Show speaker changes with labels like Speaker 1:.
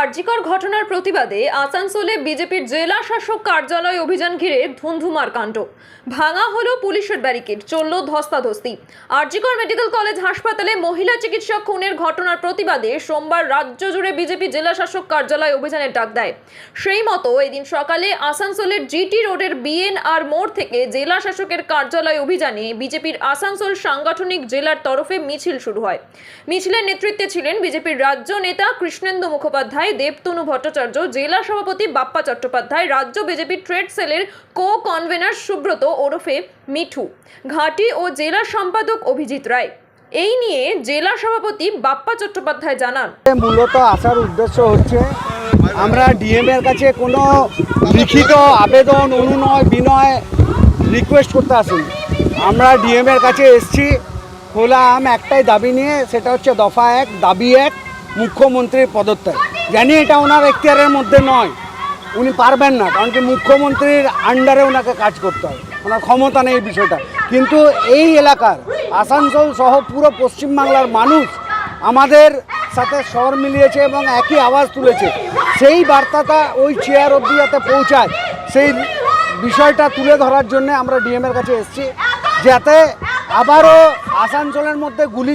Speaker 1: আরজিকর ঘটনার প্রতিবাদে আসানসোলে বিজেপির জেলা শাসক কার্যালয় অভিযান ঘিরে ধুন্ধুমার কাণ্ড। ভাঙা হলো পুলিশের ব্যারিকেড, চলল ধস্তাধস্তি। আরজিকর মেডিকেল কলেজ হাসপাতালে মহিলা চিকিৎসক খুনের ঘটনার প্রতিবাদে সোমবার রাজ্য জুড়ে বিজেপি জেলা শাসক কার্যালয় অভিযানের ডাক দেয়। সেই মতো এদিন সকালে আসানসোলের জিটি রোডের বিএনআর মোড় থেকে জেলা শাসকের কার্যালয় অভিযানে বিজেপির আসানসোল সাংগঠনিক জেলার তরফে মিছিল শুরু হয়। মিছিলের নেতৃত্বে ছিলেন বিজেপির রাজ্য নেতা কৃষ্ণেন্দু মুখোপাধ্যায়। দেবতনু ভট্টাচার্য, জেলা সভাপতি বাপ্পা চট্টোপাধ্যায়, রাজ্য বিজেপি ট্রেড সেলের কো কনভেনার সুব্রত ওরফে মিঠু, ঘাটি ও জেলা সম্পাদক অভিজিৎ রায়। এই নিয়ে জেলা সভাপতি বাপ্পা চট্টোপাধ্যায় জানান।
Speaker 2: মূলত আসার উদ্দেশ্য হচ্ছে, আমরা ডিএম এর কাছে কোনো লিখিত আবেদন, অনুনয়, বিনয় রিকোয়েস্ট করতে আসি আমরা ডিএম এর কাছে এসছি, খোলা আম একটাই দাবি নিয়ে, সেটা হচ্ছে দফা এক, দাবি এক, মুখ্যমন্ত্রীর পদত্যাগ। জানি এটা ওনার এখতিয়ারের মধ্যে নয়। উনি পারবেন না, কারণ কি মুখ্যমন্ত্রীর আন্ডারে ওনাকে কাজ করতে হয়। ওনার ক্ষমতা নেই এই বিষয়টা। কিন্তু এই এলাকার, আসানসোল সহ পুরো পশ্চিমবাংলার মানুষ আমাদের সাথে স্বর মিলিয়েছে এবং একই আওয়াজ তুলেছে। সেই বার্তাটা ওই চেয়ার অবধি যাতে পৌঁছায়, সেই বিষয়টা তুলে ধরার জন্য আমরা ডিএম এর কাছে এসেছি। যাতে আবারও আসানসোলের মধ্যে গুলি